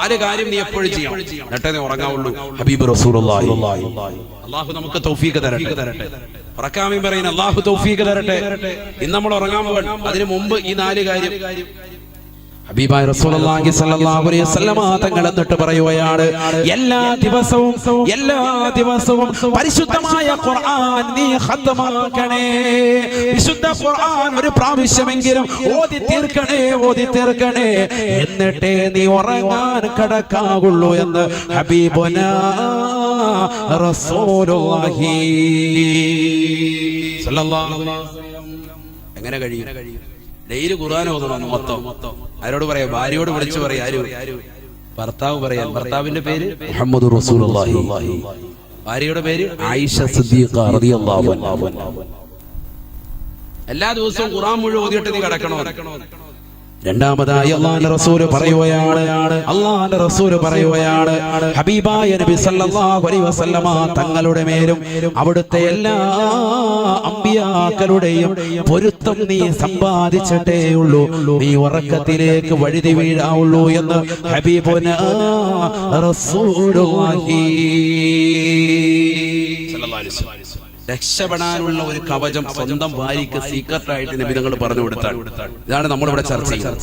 നാല് കാര്യം നീ എപ്പോഴും ചെയ്യണം? എന്നിട്ടേ നീ ഉറങ്ങാവുള്ളൂ. ഹബീബ് റസൂലുള്ളാഹി. അള്ളാഹു നമുക്ക് തൗഫീഖ് തരട്ടെ. തരട്ടെ. ഉറക്കാമി പറയുന്ന അള്ളാഹു തൗഫീഖ് തരട്ടെ. ഇന്ന് നമ്മൾ ഉറങ്ങാൻ പോകണം അതിനു മുമ്പ് ഈ നാല് കാര്യം. ഹബീബായ റസൂലുള്ളാഹി അലൈഹി വസല്ലമ തങ്ങൾ പറയുകയാണ് എല്ലാ ദിവസവും എല്ലാ ദിവസവും പരിശുദ്ധമായ ഖുർആൻ നീ വിശുദ്ധ ഖുർആൻ ഒരു പ്രാവശ്യമെങ്കിലും ഓതി തീർക്കണേ ഓതി തീർക്കണേ. എന്നിട്ടേ നീ ഉറങ്ങാൻ കടക്കാകുള്ളൂ എന്ന് ഹബീബുന റസൂലുള്ളാഹി സ്വല്ലല്ലാഹു എങ്ങനെ കഴിയും? ഡെയിലി ഖുർആൻ ഓതണം മൊത്തം. ആരോട് പറയാ? ഭാര്യയോട് വിളിച്ചു പറയാ. ആര് ഭർത്താവ് പറയാൻ ഭർത്താവിന്റെ പേര് മുഹമ്മദ് റസൂലുള്ളാഹി. ഭാര്യയുടെ പേര് ആയിഷ സിദ്ദീഖ റളിയല്ലാഹു അൻഹ. എല്ലാ ദിവസവും ഖുർആൻ മുഴുവൻ ഓതിയിട്ട് നീ കിടക്കണോ? രണ്ടാമതായി അള്ളാന്റെ റസൂൽ പറയുകയാണ്. അള്ളാന്റെ റസൂൽ പറയുകയാണ്. ഹബീബായ നബി സല്ലല്ലാഹു അലൈഹി വസല്ലമ തങ്ങളുടെ മേലും അവിടുത്തെ എല്ലാ അമ്പിയാക്കളുടെയും പൊരുത്തം നീ സമ്പാദിച്ചിട്ടേ ഉള്ളൂ. നീ ഉറക്കത്തിലേക്ക് വഴുതി വീഴാവുള്ളൂ എന്ന് ഹബീബുന റസൂലുള്ളാഹി. സല്ലല്ലാഹു അലൈഹി വസല്ലം. രക്ഷപ്പെടാനുള്ള ഒരു കവചം സ്വന്തം ഭാര്യയ്ക്ക് സീക്രട്ട് ആയിട്ട് നിബിധങ്ങൾ പറഞ്ഞു കൊടുത്താൽ ഇതാണ് നമ്മളിവിടെ ചർച്ച ചെയ്യുന്നത്.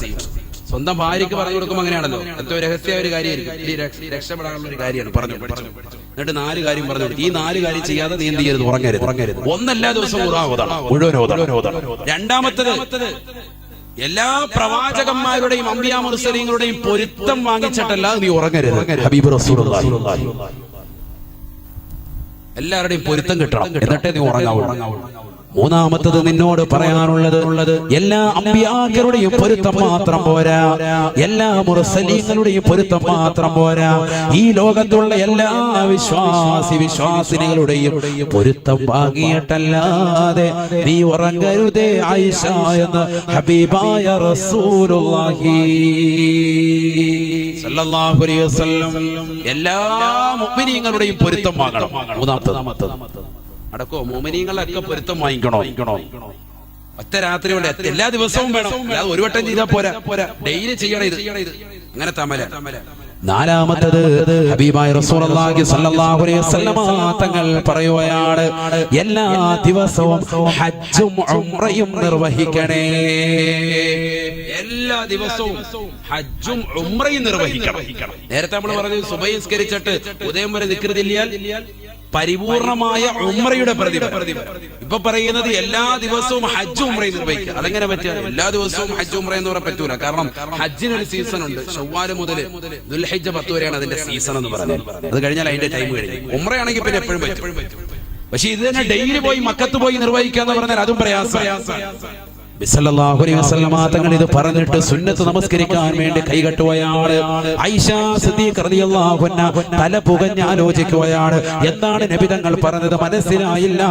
സ്വന്തം ഭാര്യയ്ക്ക് പറഞ്ഞു കൊടുക്കുമ്പോൾ അങ്ങനെയാണല്ലോ. ഏറ്റവും രഹസ്യ ഒരു കാര്യമായിരിക്കും. രക്ഷപ്പെടാനുള്ള ഒരു കാര്യമാണ്. പറഞ്ഞു എന്നിട്ട് നാല് കാര്യം പറഞ്ഞു. ഈ നാല് കാര്യം ചെയ്യാതെ നീ എന്ത് ചെയ്യരുത്? ഉറങ്ങരുത്. ഉറങ്ങരുത് ഒന്നെല്ലാ ദിവസവും ഉറാവതാണ്. മുഴുവൻ. രണ്ടാമത്തത് എല്ലാ പ്രവാചകന്മാരുടെയും അമ്പിയാ മുർസലീങ്ങളുടെയും പൊരുത്തം വാങ്ങിച്ചിട്ടല്ലാതെ നീ ഉറങ്ങരുത്. ഹബീബ് റസൂലുള്ളാഹി. എല്ലാവരുടെയും പൊരുത്തം കിട്ടണം. എന്നിട്ടേ നീ ഉറങ്ങാവൂ മൂന്നാമത്തത് നിന്നോട് പറയാനുള്ളത് എല്ലാ അമ്പിയാക്കളുടെയും പൊരുത്തം മാത്രം പോരാ. എല്ലാ മുറസലീങ്ങളുടെയും പൊരുത്തം മാത്രം പോരാ. ഈ ലോകത്തുള്ള എല്ലാ വിശ്വാസി വിശ്വാസിനികളുടെയും പൊരുത്തം വാങ്ങിയിട്ടല്ലാതെ നീ ഉറങ്ങരുതേ ആയിഷ എന്ന് ഹബീബായ റസൂലുള്ളാഹി സല്ലല്ലാഹു അലൈഹി വസല്ലം. എല്ലാ മുഅ്മിനീങ്ങളുടെയും പൊരുത്തം വാങ്ങണം. മൂന്നാമത്തത്. അടക്കോ മോമിനിയങ്ങളൊക്കെ പൊരുത്തം വാങ്ങിക്കണോ? വാങ്ങിക്കണോ ഒറ്റ രാത്രി കൊണ്ട് എല്ലാ ദിവസവും വേണം. അല്ലാതെ ഒരു വട്ടം ചെയ്താൽ പോരാ. പോരാ ഡെയിലി ചെയ്യണം ഇത്. അങ്ങനെ തമല. നാലാമത്തത് ഹബീബായ റസൂലുള്ളാഹി സ്വല്ലല്ലാഹു അലൈഹി വസല്ലമ തങ്ങൾ പറയുകയാണ്. എല്ലാ ദിവസവും ഹജ്ജും ഉംറയും നിർവഹിക്കണേ. എല്ലാ ദിവസവും ഹജ്ജും ഉംറയും നിർവഹിക്കണം. നേരത്തെ നമ്മൾ പറഞ്ഞു സുബഹിസ്കരിച്ചിട്ട് ഉദയം വരെ നിൽക്കുന്നില്ലാൽ പരിപൂർണമായ ഉംറയുടെ പ്രതിഫലം. ഇപ്പൊ പറയുന്നത് എല്ലാ ദിവസവും ഹജ്ജ് ഉമ്രയും നിർവഹിക്കുക. അതെങ്ങനെ പറ്റുക? എല്ലാ ദിവസവും ഹജ്ജ് ഉമ്ര എന്ന് പറയാൻ പറ്റൂല. കാരണം ഹജ്ജിന് ഒരു സീസൺ ഉണ്ട്. ചൊവ്വാൽ മുതൽ ദുൽഹജ്ജ പത്ത് വരെയാണ് അതിന്റെ സീസൺ എന്ന് പറഞ്ഞത് അത് കഴിഞ്ഞാൽ അതിന്റെ ടൈം കഴിഞ്ഞു. ഉമ്രയാണെങ്കിൽ പിന്നെ എപ്പോഴും പറ്റും. പക്ഷെ ഇത് തന്നെ ഡെയിലി പോയി മക്കത്ത് പോയി നിർവഹിക്കുക എന്ന് പറഞ്ഞാൽ അതും പ്രയാസം തങ്ങൾ ഇത് പറഞ്ഞിട്ട് സുന്നത്ത് നമസ്കരിക്കാൻ വേണ്ടി കൈകട്ടുകയാണ് തല പുകഞ്ഞ് ആലോചിക്കുകയാണ്. എന്താണ് നബി തങ്ങൾ പറഞ്ഞത്? മനസ്സിലായില്ല.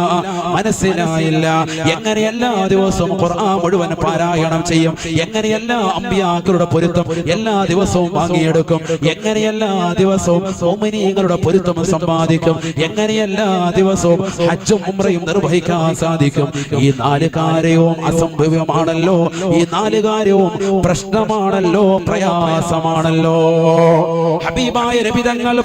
മനസ്സിലായില്ല. എങ്ങനെ എല്ലാ ദിവസവും ഖുർആൻ മുഴുവൻ പാരായണം ചെയ്യും? എങ്ങനെ എല്ലാ അമ്പിയാക്കളുടെ പൊരുത്തം എല്ലാ ദിവസവും വാങ്ങിയെടുക്കും? എങ്ങനെ എല്ലാ ദിവസവും മോമിനീങ്ങളുടെ പൊരുത്തം സമ്പാദിക്കും? എങ്ങനെ എല്ലാ ദിവസവും ഹജ്ജും ഉംറയും നിർവഹിക്കാൻ സാധിക്കും? ഈ നാല് കാര്യവും അസംഭവ്യമാണല്ലോ ഈ നാല് കാര്യവും പ്രശ്നമാണല്ലോ. പ്രയാസമാണല്ലോ. ഹബീബായ നബിതങ്ങൾ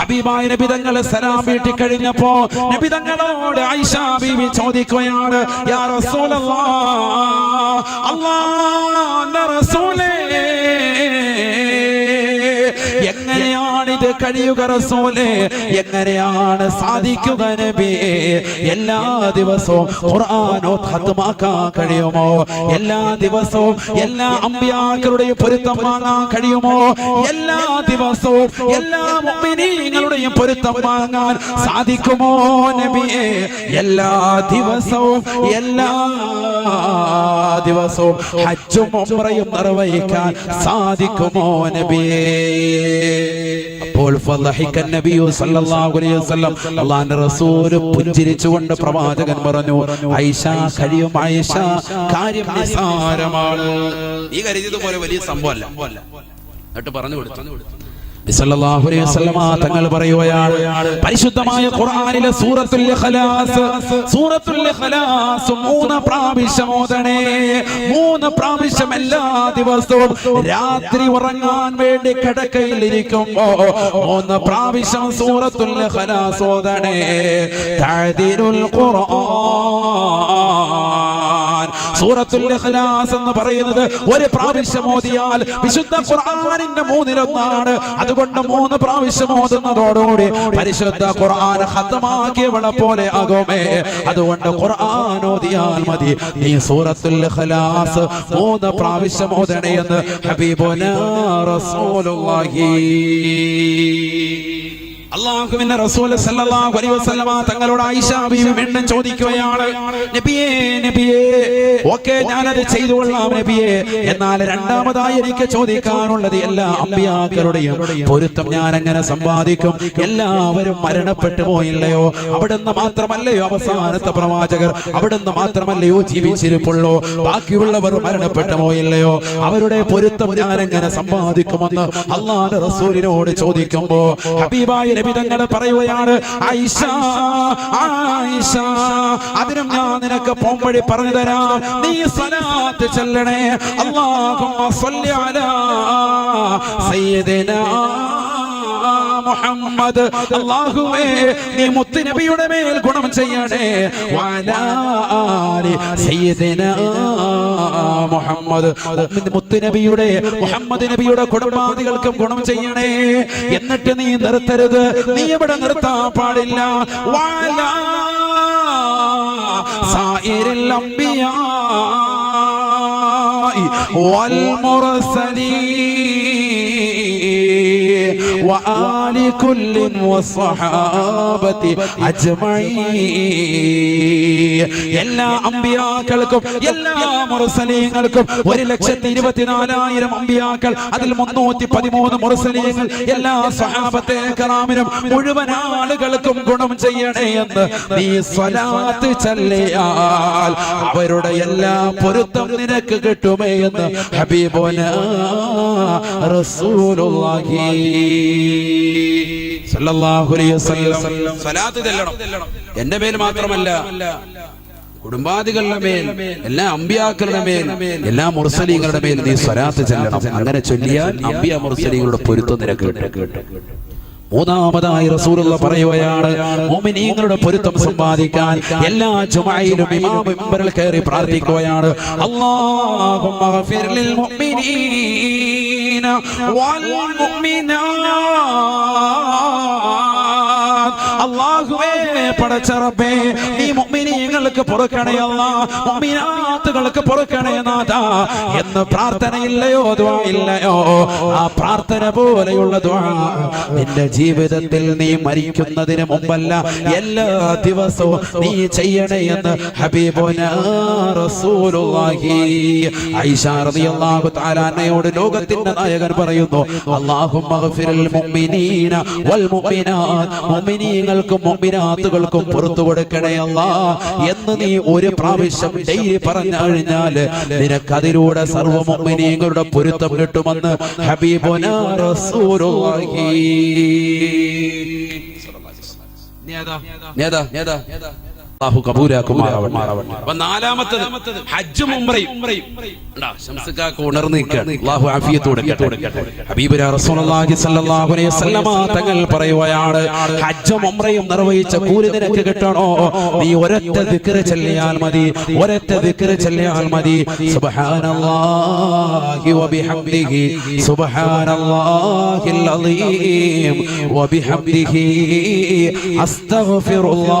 ഹബീബായ നബിതങ്ങൾ സലാം വീട്ടി കഴിഞ്ഞപ്പോ നബിതങ്ങളോട് ഐഷ ബീവി ചോദിക്കുകയാണ് യാ റസൂലല്ലാഹ് അല്ലാഹുവിന്റെ റസൂലേ ഇത് കഴിയുക റസൂലെ എങ്ങനെയാണ് സാധിക്കുക നബിയെ എല്ലാ ദിവസവും ഖുർആനോ ഖത്മാക്കാൻ കഴിയുമോ? എല്ലാ ദിവസവും എല്ലാ അമ്പിയാക്കളുടെയും പൊരുത്തം വാങ്ങാൻ കഴിയുമോ? എല്ലാ ദിവസവും എല്ലാ മുഅ്മിനീങ്ങളുടെയും പൊരുത്തം വാങ്ങാൻ സാധിക്കുമോ നബിയെ എല്ലാ ദിവസവും എല്ലാ ദിവസവും ഹജ്ജും ഉംറയും നിർവഹിക്കാൻ സാധിക്കുമോ നബിയേ ഫളഹിക നബിയു സല്ലല്ലാഹു അലൈഹി വസല്ലം. അല്ലാഹുവിന്റെ റസൂൽ പുഞ്ചിരിച്ചുകൊണ്ട് പ്രവാചകൻ പറഞ്ഞു ഐഷ കഴിയും ഐഷ കാര്യം നിസാരമാണ് ഈ കരുതിയത് പോലെ വലിയ സംഭവമല്ല. എന്നിട്ട് പറഞ്ഞു കൊടുത്തു. സല്ലല്ലാഹു അലൈഹി വസല്ലമ തങ്ങൾ പറയുകയാണ് പരിശുദ്ധമായ ഖുർആനിലെ സൂറത്തുൽ ഇഖ്ലാസ് സൂറത്തുൽ ഇഖ്ലാസ് മൂന്ന് പ്രാവശ്യം ഓതണേ മൂന്ന് പ്രാവശ്യം എല്ലാ ദിവസവും രാത്രി ഉറങ്ങാൻ വേണ്ടി കിടക്കയിൽ ഇരിക്കുമ്പോ മൂന്ന് പ്രാവശ്യം സൂറത്തുൽ ഇഖ്ലാസ് ഓതണേ തഅദീനുൽ ഖുർആൻ. സൂറത്തുൽ ഇഖ്ലാസ് എന്ന് പറയുന്നത് ഒരു പ്രാവശ്യം ഓതിയാൽ വിശുദ്ധ ഖുർആനിന്റെ മൂന്നിലൊന്നാണ്. അതുകൊണ്ട് മൂന്ന് പ്രാവശ്യം ഓതുന്നതോടുകൂടി പരിശുദ്ധ ഖുർആൻ ഹത്തമാക്കിയവളെ പോലെ ആകുമേ. അതുകൊണ്ട് ഖുർആൻ ഓതിയാൽ മതി. നീ സൂറത്തുൽ ഇഖ്ലാസ് മൂന്ന് പ്രാവശ്യം ഓതണേ എന്ന് ഹബീബുനാ റസൂലുള്ളാഹി. അള്ളാഹുവിന്റെ റസൂൽ സല്ലല്ലാഹു അലൈഹി വസല്ലമ തങ്ങളോട് ആയിഷ ബീവി വീണ്ടും ചോദിക്കുകയാണ് നബിയേ നബിയേ ഓക്കേ ഞാനത് അത് കൊള്ളാം നബിയേ. എന്നാൽ രണ്ടാമതായി എനിക്ക് ചോദിക്കാനുള്ളത് എല്ലാ അമ്പിയാക്കളുടെയും പൊരുത്തം ഞാൻ എങ്ങനെ സമ്പാദിക്കും? എല്ലാവരും മരണപ്പെട്ടു പോയില്ലയോ? അവിടുന്ന് മാത്രമല്ലയോ അവസാനത്തെ പ്രവാചകർ? അവിടുന്ന് മാത്രമല്ലയോ ജീവിച്ചിരിപ്പുള്ളൂ? ബാക്കിയുള്ളവർ മരണപ്പെട്ടു പോയില്ലയോ? അവരുടെ പൊരുത്തം ഞാൻ എങ്ങനെ സമ്പാദിക്കുമെന്ന് അള്ളാഹ് റസൂലിനോട് ചോദിക്കുമ്പോ ഹബീബായ നബി തങ്ങൾ പറയുകയാണ് ആയിഷ ആയിഷ അതിനും ഞാൻ നിനക്ക് പോംവഴി പറഞ്ഞു തരാം. നീ സലാത്ത് ചെല്ലണേ. അല്ലാഹുമ്മ സ്വല്ലി അലാ സയ്യിദിനാ മുഹമ്മദ് അല്ലാഹുവേ നീ മുത്തുനബിയുടെ മേൽ ഗുണം ചെയ്യണേ വഅലാ ആലി സയ്യിദിനാ മുഹമ്മദ് മുത്തുനബിയുടെ മുഹമ്മദ് നബിയുടെ കുടുംബാദികൾക്കും ഗുണം ചെയ്യണേ എന്നിട്ട് നീ നിർത്തരുത് നീ ഇവിടെ നിർത്താൻ പാടില്ല വഅലാ സായിരിൽ അംബിയാ والمرسلين وآل كل والصحابة أجمعين എല്ലാ അമ്പിയാക്കൾക്കും എല്ലാ മുറസലീങ്ങൾക്കും ഒരു ലക്ഷത്തി ഇരുപത്തിനാലായിരം അമ്പിയാക്കൾ അതിൽ മുന്നൂറ്റി പതിമൂന്ന് മുറസലീങ്ങൾ എല്ലാ സഹാബത്തെ കറാമിനും മുഴുവൻ ആളുകൾക്കും ഗുണം ചെയ്യണേ എന്ന് നീ സ്വലാത്ത് ചൊല്ലിയാൽ അവരുടെ എല്ലാ പൊരുത്തം നിനക്ക് കിട്ടുമേ എന്ന് ഹബീബുന റസൂലുള്ളാഹി എന്റെ മേൽ മാത്രമല്ല കുടുംബാദികളുടെ മേൽ എല്ലാ അമ്പിയാക്കളുടെ മേൽ എല്ലാ മുർസലീങ്ങളുടെ മേൽ നീ സ്വലാത്ത് ചെല്ലണം. അങ്ങനെ ചൊല്ലിയാൽ അമ്പിയ മുർസലീങ്ങളുടെ പൊരുത്തം നിനക്ക് കിട്ടും. മൂന്നാമതായി റസൂലുള്ള പറയുകയാണ് മുഅ്മിനീങ്ങളുടെ പൊരുത്തം സമ്പാദിക്കാൻ എല്ലാ ജുമയിലും ഇമാം മിമ്പറിൽ കയറി പ്രാർത്ഥിക്കുകയാണ്. അല്ലാഹുമ്മ ഗഫിർ ലിൽ മുഅ്മിനീന വൽ അല്ലാഹുവേ പടച്ചറബേ നീ മുഅ്മിനീങ്ങൾക്ക് പൊറുക്കണേ അല്ലാ മുഅ്മിനാത്തുകൾക്ക് പൊറുക്കണേ നാഥാ എന്ന് പ്രാർത്ഥനയില്ലയോ ദുആ ഇല്ലയോ? ആ പ്രാർത്ഥന പോലെയുള്ള ദുആ നിന്റെ ജീവിതത്തിൽ നീ മരിക്കുന്നതിന് മുമ്പല്ല എല്ലാ ദിവസവും നീ ചെയ്യണേ എന്ന് ഹബീബുന റസൂലുള്ളാഹി. ആയിഷ റളിയല്ലാഹു തആല അന്നയോട് ലോകത്തിന്റെ നായകൻ പറയുന്നു അല്ലാഹുമ്മ ഗഫിറിൽ മുഅ്മിനീന വൽ മുഅ്മിനാത്ത്. മുഅ്മിനീങ്ങൾക്കും മുഅ്മിനാത്തുകൾക്കും പുറത്തു കൊടുക്കണേ അല്ലാ. എന്ന് നീ ഒരു പ്രാവശ്യം ഡെയിലി പറഞ്ഞു കഴിഞ്ഞാൽ നിനക്ക് അതിലൂടെ സർവ മുഅ്മിനീങ്ങളുടെ പൊരുത്തം കിട്ടുമെന്ന് ഹബീബുന റസൂലുള്ളാഹി. നേതാ നേതാ നേതാ അല്ലാഹു കബൂലാക്കുമാറാവട്ടെ. അപ്പൊ നാലാമത്തത് ഹജ്ജും ഉംറയും. ഉണ്ടാ, ശംസുക്കാക്ക് ഉണർന്ന് നിൽക്കുകയാണ്. അല്ലാഹു ആഫിയത്ത് കൊടുക്കട്ടെ. ഹബീബുനാ റസൂലുള്ളാഹി സ്വല്ലല്ലാഹു അലൈഹി വസല്ലമ തങ്ങൾ പറയുകയാണ് ഹജ്ജും ഉംറയും നിർവഹിച്ച കൂലി നിനക്ക് കിട്ടണോ? നീ ഒരൊറ്റ ദിക്ർ ചൊല്ലിയാൽ മതി ഒരൊറ്റ ദിക്ർ ചൊല്ലിയാൽ മതി. സുബ്ഹാനല്ലാഹി വബിഹംദിഹി സുബ്ഹാനല്ലാഹിൽ അലീം വബിഹംദിഹി അസ്തഗ്ഫിറുല്ലാഹ്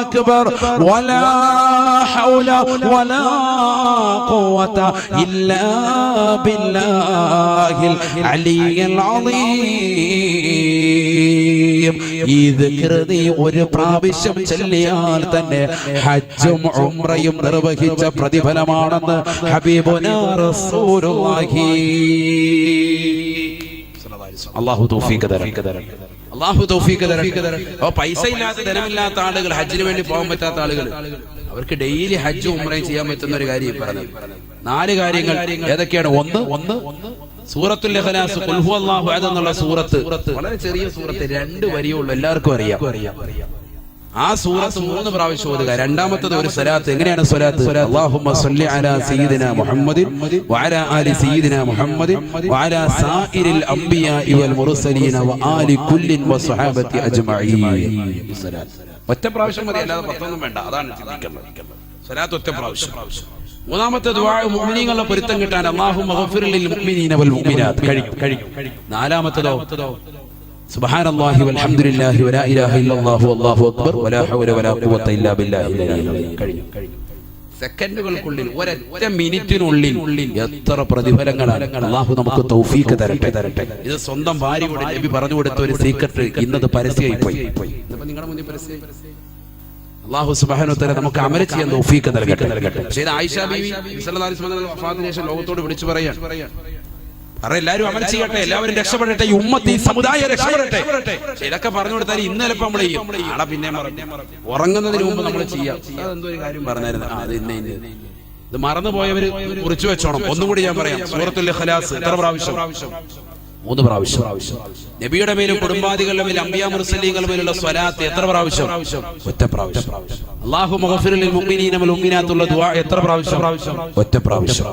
അക്ബർ. വലാ ഹൗല വലാ ഖുവത ഇല്ലാ ബില്ലാഹിൽ അലിയ്യിൽ അളീം ഈ ദിക്ർ ഒരു പ്രാവശ്യം ചൊല്ലിയാൽ തന്നെ ഹജ്ജും ഉംറയും നിർവഹിച്ച പ്രതിഫലമാണെന്ന് ഹബീബുനാ റസൂലുള്ളാഹി. അല്ലാഹു തൗഫീഖ് തരട്ടെ അള്ളാഹു തൗഫീഖ് തരട്ടെ. അപ്പൊ പൈസ ഇല്ലാത്ത ധനമില്ലാത്ത ആളുകൾ ഹജ്ജിന് വേണ്ടി പോകാൻ പറ്റാത്ത ആളുകൾ. അവർക്ക് ഡെയിലി ഹജ്ജ് ഉമ്രയും ചെയ്യാൻ പറ്റുന്ന ഒരു കാര്യം പറഞ്ഞു പറഞ്ഞത്. നാല് കാര്യങ്ങൾ. ഏതൊക്കെയാണ്? ഒന്ന് ഒന്ന് സൂറത്തുൽ അഹദ് എന്നുള്ള സൂറത്ത്. വളരെ ചെറിയ സൂറത്ത്. രണ്ട് വരിയുള്ളൂ എല്ലാവർക്കും അറിയാം. ആ സൂറത്ത് മൂന്ന് പ്രാവശ്യം ഓതുക. രണ്ടാമത്തത് ഒരു സ്വലാത്ത്. എങ്ങനെയാണ് സ്വലാത്ത്? അല്ലാഹുമ്മ സല്ലി അലാ സയ്യിദിന മുഹമ്മദിൻ വഅലാ ആലി സയ്യിദിന മുഹമ്മദിൻ വഅലാ സായിരിൽ അംബിയാഇ വൽ മുർസലീന വആലി കുല്ലിൻ വസ്വഹാബത്തി അജ്മഈൻ. ഒറ്റ പ്രാവശ്യം മതി അല്ലാതെ പത്തൊന്നും വേണ്ട. അതാണ് ചിന്തിക്കേണ്ടത് സ്വലാത്ത് ഒറ്റ പ്രാവശ്യം. മൂന്നാമത്തെ മുഅ്മിനീങ്ങളുടെ പൊരുത്തം കിട്ടാൻ അല്ലാഹുമ്മ ഗഫിർ ലിൽ മുഅ്മിനീന വൽ മുഅ്മിനാത്ത്. കഴിക്കും നാലാമത്തതോ? سبحان الله والحمد لله ولا اله الا الله والله اكبر ولا حول ولا قوه الا بالله العلي العظيم സെക്കൻഡുകൾക്കുള്ളിൽ ഒരൊറ്റ മിനിറ്റിനുള്ളിൽ എത്ര പ്രതിഫലങ്ങളാണ് അള്ളാഹു നമുക്ക് തൗഫീക്ക് തരട്ടെ തരട്ടെ ഇത് സ്വന്തം ഭാര്യയോട് നബി പറഞ്ഞു കൊടുത്ത ഒരു സീക്രട്ട് ഇന്നത് പരസ്യമായി പോയി ഇതിപ്പോ നിങ്ങളുടെ മുന്നിൽ പരസ്യമായി അള്ളാഹു സുബ്ഹാനഹു വതആല നമുക്ക് അമല ചെയ്യാൻ തൗഫീക്ക് നൽകട്ടെ നൽകട്ടെ പക്ഷേ ഇത് ആയിഷ ബീവി സല്ലല്ലാഹു അലൈഹി വസല്ലം വഫാത്തിന് ശേഷം ലോകത്തോട് വിളിച്ചു പറയാൻ പറ എല്ലാവരും അമൽ ചെയ്യട്ടെ എല്ലാവരും രക്ഷപ്പെടട്ടെ ഈ ഉമ്മത്തി ഈ സമുദായം രക്ഷപ്പെടട്ടെ. ഇതൊക്കെ പറഞ്ഞു കൊടുത്താൽ ഇന്നലെ ചിലപ്പോൾ നമ്മൾ ചെയ്യും നാളെ പിന്നെ ഉറങ്ങുന്നതിന് മുമ്പ് നമ്മൾ ചെയ്യാം. അതെന്തോ ഒരു കാര്യം പറഞ്ഞായിരുന്നു? അത് ഇന്ന ഇന്ന. ഇത് മറന്നുപോയവര് കുറിച്ചു വെച്ചോണം. ഒന്നും കൂടി ഞാൻ പറയാം. സൂറത്തുൽ ഹലാസ് എത്ര പ്രാവശ്യം. മൂന്ന് പ്രാവശ്യം. നബിയുടെ മേലും കുടുംബാദികളുടെ മേലും അമ്പിയ മുർസലീങ്ങളുടെ മേലുള്ള സ്വലാത്ത് എത്ര പ്രാവശ്യം? ഒറ്റ പ്രാവശ്യം. അല്ലാഹു മഗ്ഫിറിൽ മുഅ്മിനീന വൽ മുഅ്മിനാത്തുള്ള ദുആ എത്ര പ്രാവശ്യം? ഒറ്റ പ്രാവശ്യം.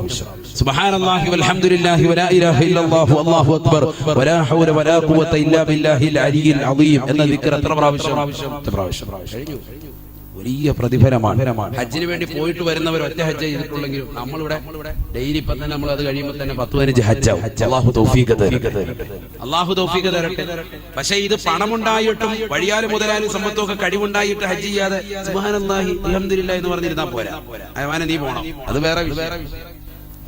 സുബ്ഹാനല്ലാഹി വൽഹംദുലില്ലാഹി വലാ ഇലാഹ ഇല്ലല്ലാഹു അല്ലാഹു അക്ബർ. വലാ ഹൗല വലാ ഖുവത ഇല്ലാ ബില്ലാഹിൽ അലിയിൽ അദീം എന്ന ദിക്ർ എത്ര പ്രാവശ്യം? ഒറ്റ പ്രാവശ്യം. കഴിഞ്ഞു. വലിയ പ്രതിഫലമാണ്. ഹജ്ജിന് വേണ്ടി പോയിട്ട് വരുന്നവർ ഒറ്റ ഹജ്ജ് ചെയ്തിട്ടുള്ളെങ്കിലും നമ്മളിവിടെ ഡെയിലി ഇപ്പൊ തന്നെ നമ്മൾ അത് കഴിയുമ്പോൾ തന്നെ പത്ത് പതിനഞ്ച് ഹജ്ജാവും. അള്ളാഹു തൗഫീഖ് അള്ളാഹു തൗഫീഖ് തരട്ടെ. പക്ഷേ ഇത് പണമുണ്ടായിട്ടും വഴിയാലും മുതലാലും സമ്പത്തൊക്കെ കഴിവുണ്ടായിട്ട് ഹജ്ജ് ചെയ്യാതെ അൽഹംദുലില്ലാഹി എന്ന് പറഞ്ഞിരുന്നാ പോരാ. അയവാന നീ പോണം. അത് വേറെ വേറെ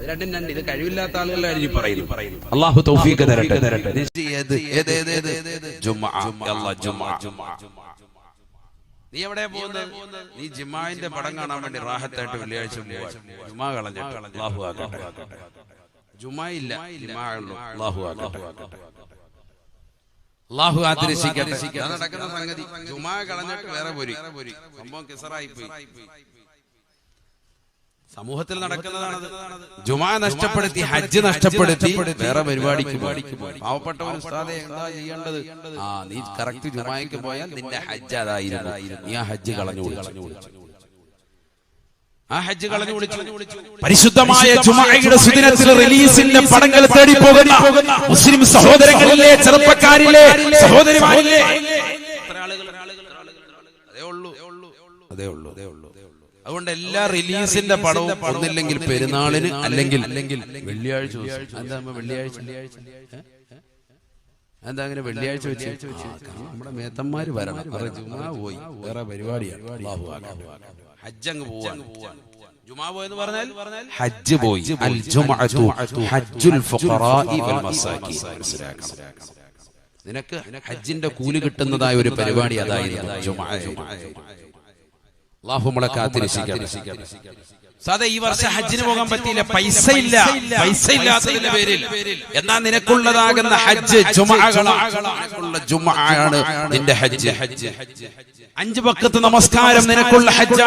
രണ്ടും രണ്ട്. ഇത് കഴിവില്ലാത്ത ആളുകളുടെ കാര്യം പറയുന്നു. അള്ളാഹു തൗഫീഖ് തരട്ടെ. തരട്ടെ ഏത് ഏത് ഏത് ഏത് ഏത് ജുമുഅ അല്ലാഹ് ജുമുഅ നീ എവിടെ പോകുന്നത്? നീ ജിമാവിന്റെ പടം കാണാൻ വേണ്ടി റാഹത്തായിട്ട് വെള്ളിയാഴ്ച ജുമാ കളഞ്ഞു അള്ളാഹു ആക്കട്ടെ. ജുമാ ഇല്ല. ജുമാ ഉള്ളൂ. അള്ളാഹു ആക്കട്ടെ. അള്ളാഹു ആദരിച്ചിക്കട്ടെ അതാണ് നടക്കുന്ന സംഗതി. ജുമാ കളഞ്ഞിട്ട് വേറെ പോരി. സംഭവം കിസറായി പോയി. സമൂഹത്തിൽ നടക്കുന്നതാണത് ജുമാ നഷ്ടപ്പെടുത്തി ഹജ്ജ് നഷ്ടപ്പെടുത്തി വേറെ പരിപാടിക്ക് പോയി. പാവപ്പെട്ടവൻ ഉസ്താദെ എന്താ ചെയ്യേണ്ടത്? ആ നീ കറക്റ്റ് ജുമായ്ക്ക് പോയാൽ നിന്റെ ഹജ്ജ് അതായിരുന്നു നീ ആ ഹജ്ജ് കളഞ്ഞു ആ ഹജ്ജ് കളഞ്ഞു വിളിച്ചു. പരിശുദ്ധമായ ജുമാഅയുടെ സുദിനത്തിൽ റിലീസിന്റെ പടങ്ങൾ തേടി പോകുന്ന മുസ്ലിം സഹോദരങ്ങളിലെ ചെറുപ്പക്കാരിലെ സഹോദരിമാരിലെ. അതേ ഉള്ളൂ അതേ ഉള്ളൂ. അതേ ഉള്ളൂ. അതേ ഉള്ളൂ. അതുകൊണ്ട് എല്ലാ റിലീസിന്റെ പടവും ഒന്നില്ലെങ്കിൽ പെരുന്നാളിന് അല്ലെങ്കിൽ അല്ലെങ്കിൽ വെള്ളിയാഴ്ച. എന്താ വെള്ളിയാഴ്ച? എന്താ അങ്ങനെ വെള്ളിയാഴ്ച വെച്ച്? നമ്മുടെ മേത്തന്മാര് വരണം. ജുമാ പോയി. വേറെ പരിപാടിയാണ് അല്ലാഹു അക്ബർ. ഹജ്ജ് അങ്ങ് പോവാണ്. ജുമാ പോയെന്ന് പറഞ്ഞാൽ ഹജ്ജ് പോയി. അൽ ജുമഅതു ഹജ്ജുൽ ഫുഖറാഇ വൽ മസാകീൻ മനസ്സിലാക്കണം. നിനക്ക് ഹജ്ജിന്റെ കൂലി കിട്ടുന്നതായ ഒരു പരിപാടി അതായിരുന്നു. ജുമാ അള്ളാഹു നമ്മളെ കാത്തിരക്ഷിക്കട്ടെ സാധാ ഈ വർഷം ഹജ്ജിന് പോകാൻ പറ്റിയില്ല പൈസ ഇല്ല പൈസ ഇല്ലാത്തതിന്റെ പേരിൽ എന്നാ നിനക്കുള്ളതാകുന്ന ഹജ്ജ് ജുമഅകളാണ് ജുമഅയാണ് നിന്റെ ഹജ്ജ് അഞ്ച് പക്കത്ത് നമസ്കാരം നിനക്കുള്ള ഹജ്ജ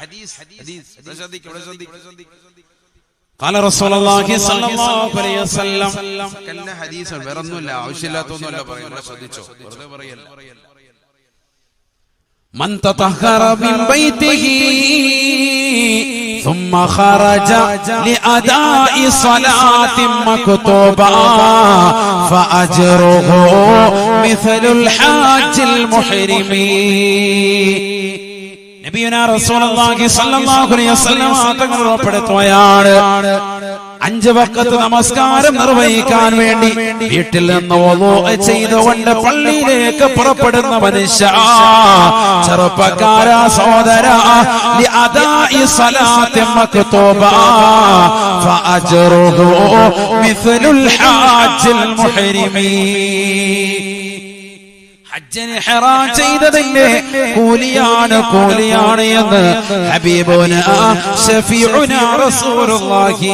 ഹദീസ് ഹദീസ് ശ്രദ്ധിക്കുക ഇവിടെ ശ്രദ്ധിക്കുക قال رسول الله صلى الله عليه وسلم കല്ല ഹദീസാണ് വേറെ ഒന്നുമില്ല ആവശ്യമില്ലാത്തൊന്നുമല്ല പറയുന്നത് ശ്രദ്ധിച്ചോ വെറുതെ പറയല്ല من تطهر من بيته ثم خرج لأداء صلاة مكتوبة فأجره مثل الحاج المحرم നബിയുന റസൂലുള്ളാഹി സ്വല്ലല്ലാഹു അലൈഹി വസല്ലം തങ്ങൾ ഉറപ്പെടുത്തുകയാണ് അഞ്ച് വക്കത്ത് നമസ്കാരം നിർവഹിക്കാൻ വേണ്ടി വീട്ടിൽ നിന്ന് വളൂ ചെയ്തുകൊണ്ട് പള്ളിയിലേക്ക് പുറപ്പെടുന്ന മനുഷ്യ ചെറുപ്പക്കാര സഹോദര لأداء صلاة مكتوبة فأجره مثل الحاج المحرم ഹജ്ജിന് ഹെറാം ചെയ്തതിന്റെ കൂലിയാണ് കൂലിയാണ് എന്ന് ഹബീബോന ഷഫീഉന റസൂലുള്ളാഹി.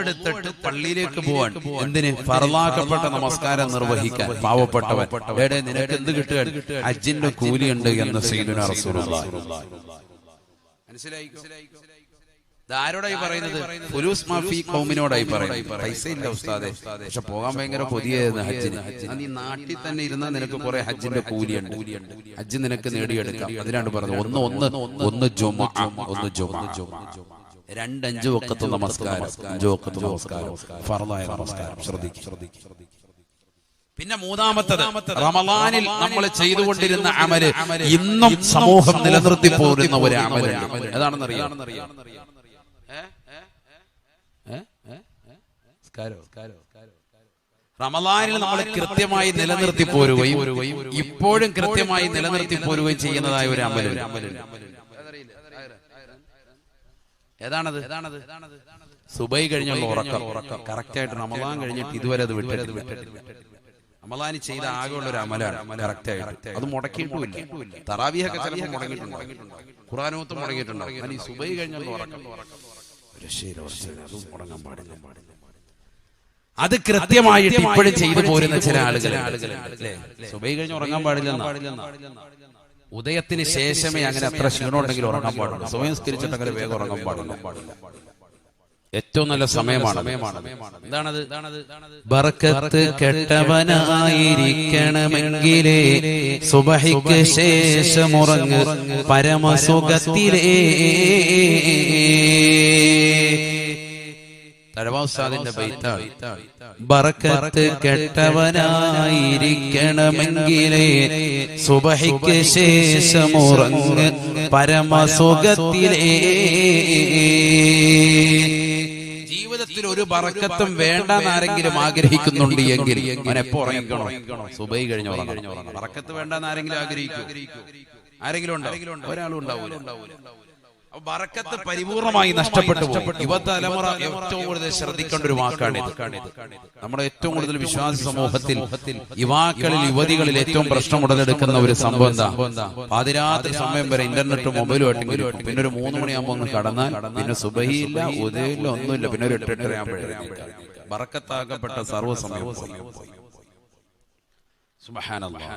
എടുത്തിട്ട് പള്ളിയിലേക്ക് പോവാൻ. എന്തിന്? ഫറലാക്കപ്പെട്ട നമസ്കാരം നിർവഹിക്കാൻ. പാവപ്പെട്ടവൻ. എടേ നിനക്ക് എന്ത് കിട്ടുക അജിന്റെ കൂലിയുണ്ട് എന്ന് സൈദുന റസൂലുള്ളാഹി. മനസ്സിലായി ആരോടായി പറയുന്നത്? ഫുലൂസ് മാഫി കൗമിനോടായി പറയുന്നത്. പൈസ ഇല്ല ഉസ്താദെ. പക്ഷെ പോകാൻ ഭയങ്കര കൊതിയായിരുന്നു ഹജ്ജിന്. നീ നാട്ടിൽ തന്നെ ഇരുന്നാൽ നിനക്ക് കുറെ ഹജ്ജിന്റെ കൂലിയുണ്ട്. ഹജ്ജ് നിനക്ക് നേടിയെടുക്കാം. അതിനാണ് പറഞ്ഞത്. ഒന്ന് ഒന്ന് ഒന്ന് ജുമ ഒന്ന് ജുമ രണ്ടഞ്ചു ഒക്കത്ത് നമസ്കാരം. അഞ്ചു ഒക്കത്ത് നമസ്കാരം. ഫറലായ നമസ്കാരം. ശ്രദ്ധിക്കും. പിന്നെ മൂന്നാമത്തത്. റമലാനിൽ നമ്മൾ ചെയ്തുകൊണ്ടിരുന്ന അമൽ ഇന്നും സമൂഹം നിലനിർത്തി പോരുന്ന ഒരു അമലുണ്ട്. ഏതാണെന്നറിയാം റമലാനിൽ നമ്മൾ കൃത്യമായി നിലനിർത്തി പോരുകയും ഇപ്പോഴും കൃത്യമായി നിലനിർത്തി പോരുകയും ചെയ്യുന്നതായ ഒരു അമലുണ്ട് ഏതാണത്? സുബൈ കഴിഞ്ഞുള്ള ഉറക്കം. ഉറക്കം. കറക്റ്റ് ആയിട്ട് റമലാൻ കഴിഞ്ഞിട്ട് ഇതുവരെ അത് വിട്ടത് വിട്ടിട്ടില്ല. റമലാനി ചെയ്ത ആകെയുള്ള ഒരു അമലാണ്. കറക്റ്റ് ആയിട്ട്. അത് മുടക്കിയിട്ടുമില്ല. തറാവിയൊക്കെ ചിലപ്പോൾ മുടങ്ങിയിട്ടുണ്ട്. ഖുറാനോത്തും മുടങ്ങിയിട്ടുണ്ട്. ഈ സുബൈ കഴിഞ്ഞുള്ള ഉറക്കം. ഒരു ശരി അതും മുടങ്ങാൻ പാടില്ല. അത് കൃത്യമായിട്ട് ഇപ്പോഴും ചെയ്തു പോരുന്ന ചില ആളുകൾ സുബൈ കഴിഞ്ഞ് ഉറങ്ങാൻ പാടില്ല ഉദയത്തിന് ശേഷമേ അങ്ങനെ അത്ര ക്ഷീണം ഉണ്ടെങ്കിൽ ഉറങ്ങാൻ പാടുള്ളൂ. സ്വയംസ്കരിച്ചിട്ട് അങ്ങനെ വേഗം ഉറങ്ങാൻ പാടില്ല ഏറ്റവും നല്ല സമയമാണ്. എന്താണത്? ബർക്കത്ത് കെട്ടവനായിരിക്കണമെങ്കിലേ സുബഹിക്ക് ശേഷം ഉറങ്ങ് പരമസുഖത്തിലേ. തഴവാസാദിന്റെ ബൈത്താണ് ബറക്കത്ത് കെട്ടവനായിരിക്കണമെങ്കിലേ സുബഹിക്ക് ശേഷമുറങ്ങ് പരമസുഖത്തിലേ. ജീവിതത്തിൽ ഒരു ബറക്കത്തും വേണ്ടെന്ന് ആരെങ്കിലും ആഗ്രഹിക്കുന്നുണ്ട് എങ്കിൽ അവൻ എപ്പോ ഉറങ്ങിക്കണോ. സുബൈ കഴിഞ്ഞ് ബറക്കത്ത് വേണ്ടെന്ന് ആരെങ്കിലും ആഗ്രഹിക്കും. ആരെങ്കിലും ഉണ്ടോ? ഒരാളും ഉണ്ടാവൂല. അപ്പൊ ബറക്കത്ത് പരിപൂർണമായി നഷ്ടപ്പെട്ടു യുവതലമുറ ഏറ്റവും കൂടുതൽ ശ്രദ്ധിക്കേണ്ട ഒരു വാക്കാണ് നമ്മുടെ ഏറ്റവും കൂടുതൽ വിശ്വാസ സമൂഹത്തിൽ യുവാക്കളിൽ യുവതികളിൽ ഏറ്റവും പ്രശ്നം ഉടലെടുക്കുന്ന ഒരു സംഭവം എന്താ? പാതിരാത്രി സമയം വരെ ഇന്റർനെറ്റും മൊബൈലും ആയിട്ടെങ്കിലും പിന്നെ ഒരു മൂന്ന് മണിയാകുമ്പോൾ ഒന്ന് കടന്നാൽ പിന്നെ സുബഹിയില്ല ഉദയമില്ല ഒന്നുമില്ല. പിന്നെ ഒരു എട്ടെട്ടരയാകുമ്പോഴേ ബറക്കത്താകപ്പെട്ട സർവസമയം സുബ്ഹാനല്ലാഹ്.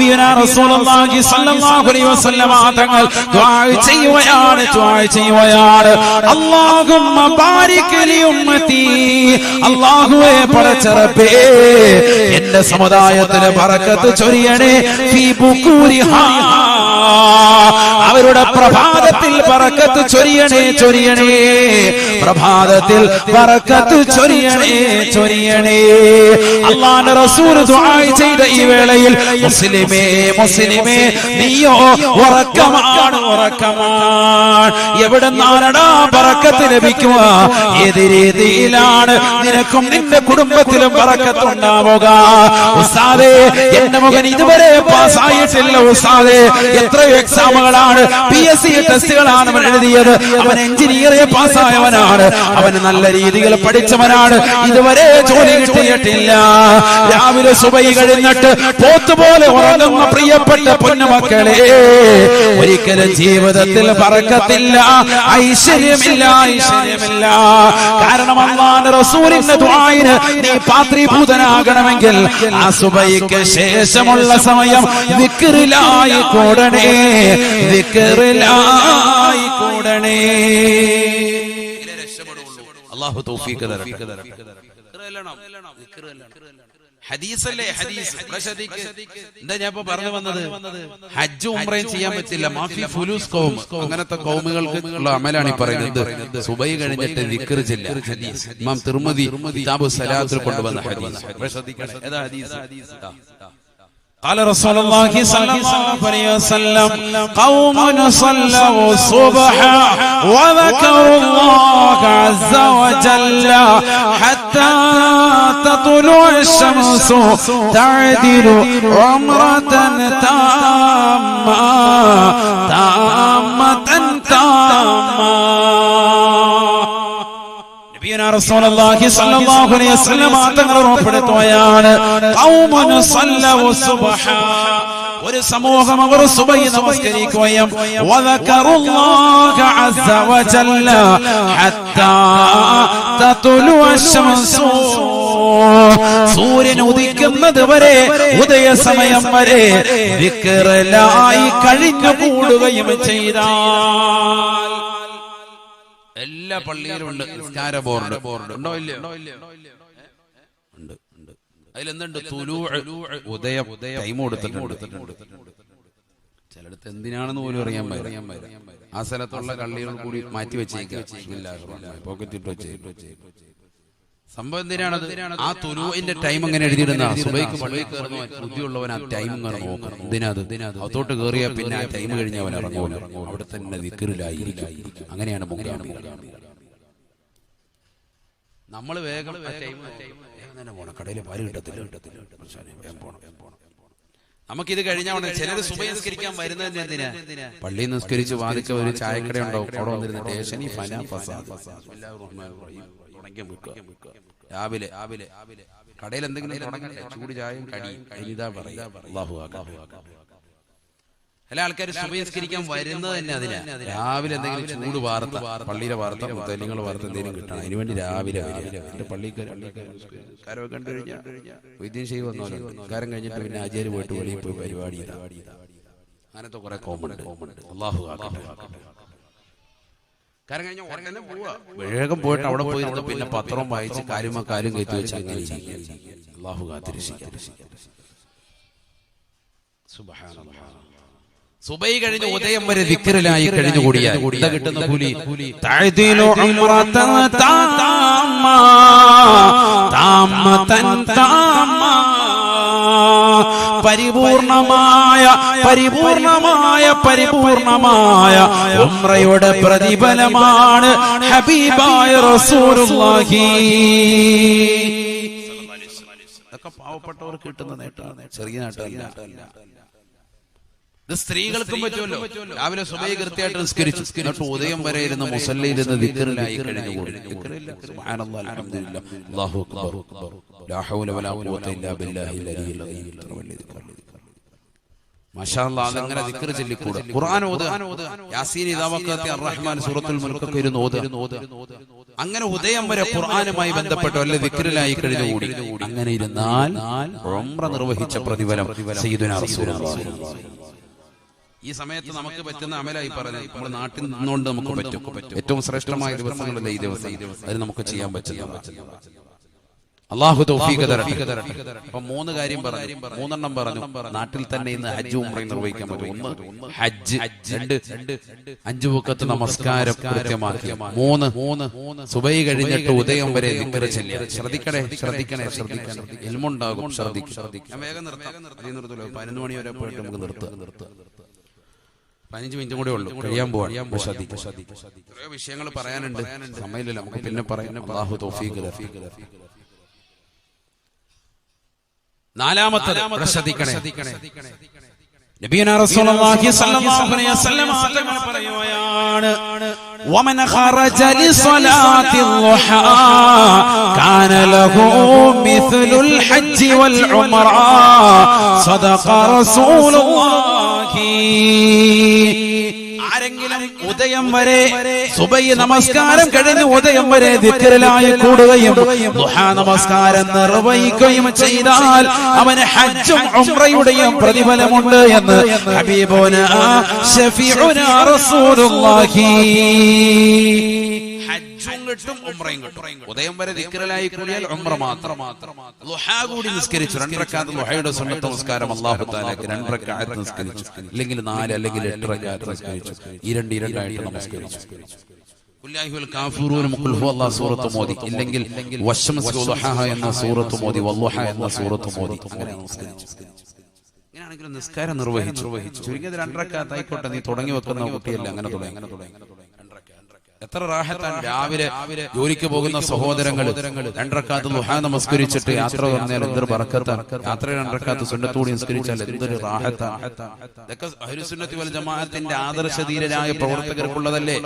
നബിയുനാ റസൂലുള്ളാഹി അലൈഹി തങ്ങൾ അല്ലാഹുമ്മ ബാരിക് എന്റെ സമുദായത്തിന് ബറക്കത്ത് ചൊരിയണേ. ഫീ അവരുടെ പ്രഭാതത്തിൽ പറക്കത്ത് ചൊരിയണേ ചൊരിയണേ. പ്രഭാതത്തിൽ പറക്കത്ത് ചൊരിയണേ ചൊരിയണേ. അള്ളാന്റെ റസൂൽ ചെയ്ത ഈ വേളയിൽ മുസ്ലിമേ മുസ്ലിമേ നീയോ ഉറക്കമാണ് ഉറക്കമാണ്. എവിടെ നാരടാ പറക്കത്ത് ലഭിക്കുക? ഏത് രീതിയിലാണ് നിനക്കും നിന്റെ കുടുംബത്തിലും പറക്കത്തുണ്ടാവുക ഉസ്താദേ എന്റെ മകൻ ഇതുവരെ പാസ്സായിട്ടില്ല ഉസ്താദേ. എത്രയോ എക്സാമുകളാണ് പി എസ് സി ടെസ്റ്റുകളാണ് അവൻ എഴുതിയത്. അവൻ എഞ്ചിനീയറെ പാസ്സായവനാണ്. അവൻ നല്ല രീതിയിൽ പഠിച്ചവനാണ്. ഇതുവരെ ജോലി കിട്ടിയിട്ടില്ല. രാവിലെ സുബൈ കഴിഞ്ഞിട്ട് പോത്തുപോലെ ഉറങ്ങുന്ന പ്രിയപ്പെട്ട പൊന്നുമക്കളെ ഒരിക്കലും ജീവിതത്തിൽ പറക്കത്തില്ല. ഐശ്വര്യമില്ല ഐശ്വര്യമില്ല. കാരണം അള്ളാന്റെ റസൂലിന്റെ ദ്വായിന് നീ പാത്രീഭൂതനാകണമെങ്കിൽ ആ സുബൈക്ക് ശേഷമുള്ള സമയം വിക്കറിലായി കൂടണേ. കൂടണേ അള്ളാഹു തൗഫീഖ് തരട്ടെ. ഹദീസല്ലേ ഹദീസ്. ഇവിടെ ശ്രദ്ധിക്ക്. എന്താ ഞാൻ ഇപ്പൊ പറഞ്ഞു വന്നത്? ഹജ്ജ് ഉംറയും ചെയ്യാൻ പറ്റില്ല. മാഫി ഫുലൂസ് കൗം അങ്ങനത്തെ കൗമുകൾക്ക് ഉള്ള അമലാണ് ഈ പറയുന്നത്. സുബൈ കഴിഞ്ഞിട്ട് ചെല്ല ഇമാം കിതാബു സലാത്തിൽ കൊണ്ടുവന്ന ഹദീസ്. ഏതാ ഹദീസ്. قال رسول الله صلى الله عليه وسلم قوم صلوا الصبح وذكروا الله عز وجل حتى تطلع الشمس تعدل عمرة تامة تامة تامة റസൂലുള്ളാഹി അലൈഹി ഒരു സമൂഹം അവർ സുബഹി നമസ്കരിക്കുകയും ഹത്താ സൂര്യൻ ഉദിക്കുന്നത് വരെ ഉദയ സമയം വരെ വിക്കറലായി കഴിഞ്ഞു കൂടുകയും ചെയ്താൽ എല്ലാ പള്ളിയിലും ഉണ്ട്. നിസ്കാര ബോർഡ്. ഉണ്ടോ ഇല്ലയോ? ഉണ്ട് ഉണ്ട് അതിലെന്തുണ്ട്? തുലു ഉദയം. ടൈം കൊടുത്തിട്ടുണ്ട്. ചിലടത്ത് എന്തിനാണെന്ന് പോലും അറിയാൻ പറ്റും ആ സ്ഥലത്തുള്ള കള്ളികൾ കൂടി മാറ്റി വെച്ചേക്കാം പോക്കറ്റ് ഇട്ട് വെച്ചേ സംഭവം എന്തിനാണത്? ആ തുലുവിന്റെ ടൈം അങ്ങനെ എഴുതിയിടുന്ന സുബൈക്ക് കയറുന്ന ബുദ്ധിയുള്ളവൻ ആ ടൈം ഇങ്ങനെ നോക്കണം എന്തിനാത്? അകത്തോട്ട് കയറിയാ പിന്നെ ആ ടൈം കഴിഞ്ഞ് അവൻ ഇറങ്ങൂല അവിടെ തന്നെ അങ്ങനെയാണ് മുഖ്യാണ് നമ്മൾ വേഗം തന്നെ പോണം. കടയിൽ പാൽ കിട്ടത്തില്ല. കഴിഞ്ഞ പോണം. നമുക്കിത് കഴിഞ്ഞാൽ ഉടനെ ചിലർ സുബൈ നിസ്കരിക്കാൻ വരുന്നത് എന്തിനാ? പള്ളി നിസ്കരിച്ച് വാദിച്ച ഒരു ചായക്കട ഉണ്ടാവും അവിടെ വന്നിരുന്ന ഫസാദ്. രാവിലെ രാവിലെ കടയിൽ എന്തെങ്കിലും തുടങ്ങട്ടെ ചൂട് ചായയും കടിയും ഇതാ പറയാ. ചില ആൾക്കാർ സുബഹിസ്കരിക്കാൻ വരുന്നത് തന്നെ അതിനാ. രാവിലെ എന്തെങ്കിലും ചൂട് വാർത്ത പള്ളിയിലെ വാർത്ത മുത്തലിങ്ങൾ വാർത്ത എന്തെങ്കിലും കിട്ടണം അതിനുവേണ്ടി രാവിലെ വരിക. എന്റെ പള്ളിക്കാർ കാരോ കണ്ടു കഴിഞ്ഞാൽ വൈദ്യം ചെയ്ത് വന്നവരുണ്ട് കാരം കഴിഞ്ഞിട്ട് പിന്നെ ആചാര്യ പോയിട്ട് വെളിയിൽ പോയി പരിപാടി. അങ്ങനത്തെ കുറെ കോമുണ്ട് അള്ളാഹു പോവാ വേഗം പോയിട്ട് അവിടെ പോയിരുന്നു പിന്നെ പത്രവും വായിച്ച് കാര്യമാ കാര്യം കയറ്റി വെച്ച് അങ്ങനെ സുബൈ കഴിഞ്ഞ് ഉദയം വരെ ദിക്കറിലായി കഴിഞ്ഞു കൂടിയ കിട്ടുന്ന പുലി താമ്മ താമ്മ പരിപൂർണമായ പരിപൂർണമായ പരിപൂർണമായ ഉമ്രയുടെ പ്രതിഫലമാണ് ഹബീബായ റസൂലുള്ളാഹി. അതൊക്കെ പാവപ്പെട്ടവർക്ക് കിട്ടുന്ന നേട്ടമാണ്. ചെറിയ നേട്ടമല്ല. ഇത് സ്ത്രീകൾക്കും പറ്റുമല്ലോ. രാവിലെ സുബൈ കൃത്യമായിട്ട് നിസ്കരിച്ചു. എന്നിട്ട് ഉദയം വരെ ഇരുന്ന് മുസല്ലയിരുന്ന് ദിക്കറിലായി കഴിഞ്ഞു അതങ്ങനെ ചൊല്ലിക്കൂടെ. ഖുർആൻ ഓത് യാസീൻ സൂറത്തുൽ മുൽക്കൊക്കെ ഇരുന്ന് ഓത് അങ്ങനെ ഉദയം വരെ ഖുർആനുമായി ബന്ധപ്പെട്ട് വല്ല കഴിഞ്ഞു കൂടി അങ്ങനെ ഇരുന്നാൽ ഉംറ നിർവഹിച്ച പ്രതിഫലം സയ്യിദുനാ റസൂലുള്ളാഹി. ഈ സമയത്ത് നമുക്ക് പറ്റുന്ന അമലായി പറഞ്ഞു നമ്മുടെ നാട്ടിൽ നിന്നുകൊണ്ട് നമുക്ക് പറ്റും. ഏറ്റവും ശ്രേഷ്ഠമായ ദിവസങ്ങളല്ലേ ഈ ദിവസം. അത് നമുക്ക് ചെയ്യാൻ പറ്റില്ല. അള്ളാഹു തൗഫീഖ് തരട്ടെ. അപ്പൊ മൂന്ന് കാര്യം പറഞ്ഞു. മൂന്നെണ്ണം പറഞ്ഞു. നാട്ടിൽ തന്നെ ഇന്ന് ഹജ്ജ് ഉംറയും നിർവഹിക്കാൻ പറ്റും. ഒന്ന് ഹജ്ജ് രണ്ട് അഞ്ചു പൂക്കത്ത് നമസ്കാരം കൃത്യമാക്കി. മൂന്ന് മൂന്ന് സുബൈ കഴിഞ്ഞിട്ട് ഉദയം വരെ ചൊല്ലുക. ശ്രദ്ധിക്കണേ ശ്രദ്ധിക്കണേ ശ്രദ്ധിക്കണം എൽമുണ്ടാകും ശ്രദ്ധിക്കും. വേഗം നിർത്താം. പതിനൊന്ന് മണി വരെ പോയിട്ട് നമുക്ക് നിർത്താം. നിർത്താം. പതിനഞ്ച് മിനിറ്റും കൂടെ ഉള്ളൂ. കഴിയാൻ പോവാൻ ശ്രദ്ധിക്കും വിഷയങ്ങൾ പറയാനുണ്ട്. സമയമില്ല നമുക്ക് പിന്നെ പറയാൻ അള്ളാഹു തൗഫീഖ് നാലാമത്തത് ശ്രദ്ധിക്കണേ നബീന റസൂലുള്ളാഹി സ്വല്ലല്ലാഹു അലൈഹി വസല്ലം തങ്ങൾ വമൻ ഖറജ ലിസ്വലാത്തി ളുഹാ കാന ലഹു മിസ്ലുൽ ഹജ്ജ് വൽ ഉംറ. സദഖ റസൂലുള്ളാഹി. ആരെങ്കിലും ഉദയം വരെ സുബൈ നമസ്കാരം കഴിഞ്ഞ് ഉദയം വരെ ദിക്റിലായി കൂടുകയും നമസ്കാരം നിർവഹിക്കുകയും ചെയ്താൽ അവന് ഹജ്ജും ഉംറയുടെയും പ്രതിഫലമുണ്ട് എന്ന് ഹബീബോന ഷഫീഉന റസൂലുള്ളാഹി. കിട്ടും ഉമ്രയും കിട്ടും. ഉദയം വരെ ദിക്റിലായി കൂടിയാൽ ഉംറ മാത്രം. ലുഹാ കൂടി നിസ്കരിച്ചു. രണ്ടരക്കാത്ത് ലുഹയുടെ സുന്നത്ത് നമസ്കാരം. അല്ലാഹു താലാക്ക് രണ്ടരക്കാത്ത് നിസ്കരിച്ചു അല്ലെങ്കിൽ നാല് അല്ലെങ്കിൽ എട്ട് റക്കാത്ത് നിസ്കരിച്ചു ഈ രണ്ട് ഇരണ്ടായിട്ട് നമസ്കരിച്ചു. ഇല്ലെങ്കിൽ എന്ന സൂറത്ത് മോദി. വല്ലുഹ എന്ന സൂറത്ത് മോദി. അങ്ങനെ നമസ്കരിച്ചു ഇങ്ങനെയാണെങ്കിലും നിസ്കാരം നിർവഹിച്ചു. ചുരുങ്ങിയത് രണ്ടരക്കാത്തായിക്കോട്ടെ നീ തുടങ്ങി വെക്കുന്ന കുട്ടിയല്ല? അങ്ങനെ തുടങ്ങി അങ്ങനെ തുടങ്ങി. എത്ര റാഹത്താണ് രാവിലെ ജോലിക്ക് പോകുന്ന സഹോദരങ്ങൾ രണ്ടരക്കാത്ത് ലുഹാ നമസ്കരിച്ചിട്ട് യാത്ര പറഞ്ഞാൽ എന്തൊരു പറക്കത്താണ് യാത്ര രണ്ടരക്കാത്ത് സുന്നത്തോട് നിസ്കരിച്ചാൽ എന്തൊരു റാഹത്താണ് ഇതൊക്കെ അഹ്ലുസുന്നത്തി വൽ ജമാഅത്തിന്റെ ആദർശധീരരായ പ്രവർത്തകർക്കുള്ളതല്ലേ?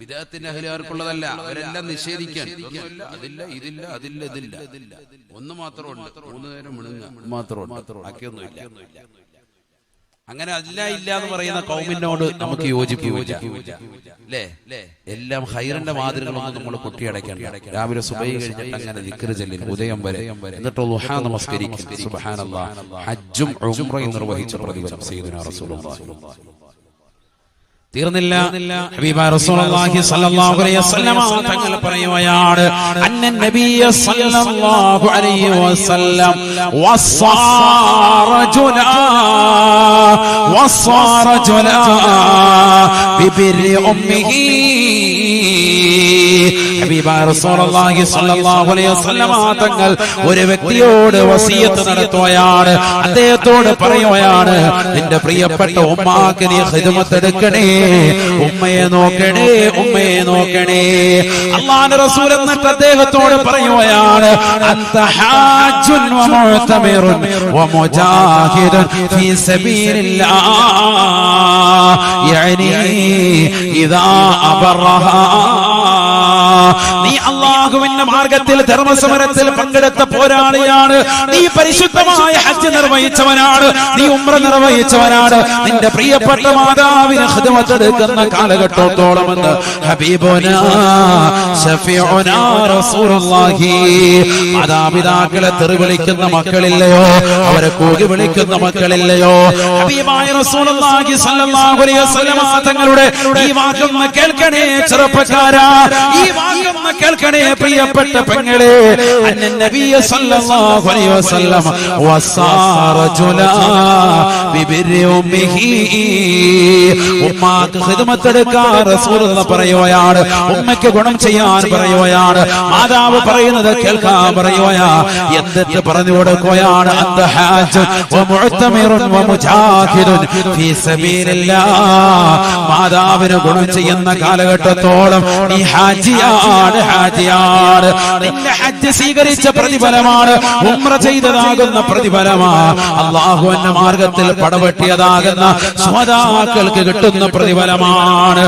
വിദേഹത്തിന്റെ അഹലുകാർക്കുള്ളതല്ല. അവരെല്ലാം നിഷേധിക്കാൻ. അതില്ല ഇതില്ല അതില്ല ഇതില്ല ഒന്ന് മാത്രമുണ്ട്. മൂന്ന് നേരം മിണുങ്ങ മാത്രമുണ്ട്. ബാക്കിയൊന്നുമില്ല. അങ്ങനെ അല്ല ഇല്ല എന്ന് പറയുന്ന കൗമിനോട് നമുക്ക് യോജിപ്പില്ല അല്ലേ എല്ലാം ഹൈറിന്റെ മാതൃകളൊന്നും നമ്മൾ കുട്ടിയടക്കേണ്ട രാവിലെ സുബൈ കഴിഞ്ഞിട്ട് അങ്ങനെ ദിക്റ് ചെല്ലിൻ ഉദയം വരെ എന്നിട്ട് ലുഹാ നമസ്കരിക്കും സുബ്ഹാനല്ലാഹ് ഹജ്ജും ഉംറയും നിർവഹിച്ച പ്രതിഫലം സയ്യിദുനാ റസൂലുള്ളാഹി. തീർന്നില്ല. തങ്ങൾ പറയുകയാണ് അന്നൻ നബിയ സല്ലല്ലാഹു അലൈഹി വസല്ലം വസ്സാറജുല വസ്സാറജുല ബിബിരി ഉമ്മിഹി. തങ്ങൾ ഒരു വ്യക്തിയോട് വസിയത്ത് നടത്തുകയാണ്. അദ്ദേഹത്തോട് പറയുകയാണ് നിന്റെ പ്രിയപ്പെട്ട ഉമ്മാക്ക് നീ ഖിദ്മത്ത് എടുക്കണേ ഉമ്മയെ നോക്കണേ ഉമ്മയെ നോക്കണേ. അള്ളാഹുവിന്റെ റസൂൽ എന്നിട്ട് അദ്ദേഹത്തോട് പറയുകയാണ് അന്ത ഹാജുൻ വമുഅ്തമിറുൻ നീ അള്ളാഹുവിന്റെ മാർഗത്തിൽ ധർമ്മസമരത്തിൽ പങ്കെടുത്ത പോരാളിയാണ്. നീ പരിശുദ്ധമായ ഹജ്ജ് നിർവഹിച്ചവനാണ്. നീ ഉമ്ര നിർവഹിച്ചവനാണ്. നിന്റെ പ്രിയപ്പെട്ട മാതാവിന് ഹൃദമത്തെടുക്കുന്ന കാലഘട്ടത്തോളം എന്ന് മാതാപിതാക്കളെ തെറി വിളിക്കുന്ന മക്കളില്ലയോ? അവരെ കൂകി വിളിക്കുന്ന മക്കളില്ലയോ? തങ്ങളുടെ ഈ വാക്കൊന്ന് കേൾക്കണേ ചെറുപ്പക്കാരാ. ഈ വാക്കൊന്ന് കേൾക്കണേ പ്രിയപ്പെട്ട പെങ്ങളെ. അന്ന നബിയ സല്ലല്ലാഹു അലൈഹി വസല്ലം വസാറജുല ബിബിരി ഉമ്മിഹി. ഉമ്മാക്ക് ഖിദ്മത്ത് എടുക്കാൻ റസൂലുള്ള പറയുകയാണ് ഉമ്മയ്ക്ക് ഗുണം ചെയ്യാൻ പറയുകയാണ് മാതാവ് പറയുന്നത് കേൾക്കാൻ പറയുകയാ എന്തെന്ന് പറഞ്ഞു കൊടുക്കുകയാണ് അന്ത ഹാജ് വമുഅ്തമിറുൻ വമുജാഹിദുൻ ഫീ മാതാവിന് ഗുണം ചെയ്യുന്ന കാലഘട്ടത്തോളം നീ ഹാജിയാണ് ഹാജിയാണ് നിന്റെ ഹജ്ജ് സ്വീകരിച്ച പ്രതിഫലമാണ് ഉമ്ര ചെയ്തതാകുന്ന പ്രതിഫലമാ. അള്ളാഹു എന്ന മാർഗത്തിൽ പടവെട്ടിയതാകുന്ന സ്വതാക്കൾക്ക് കിട്ടുന്ന പ്രതിഫലമാണ്.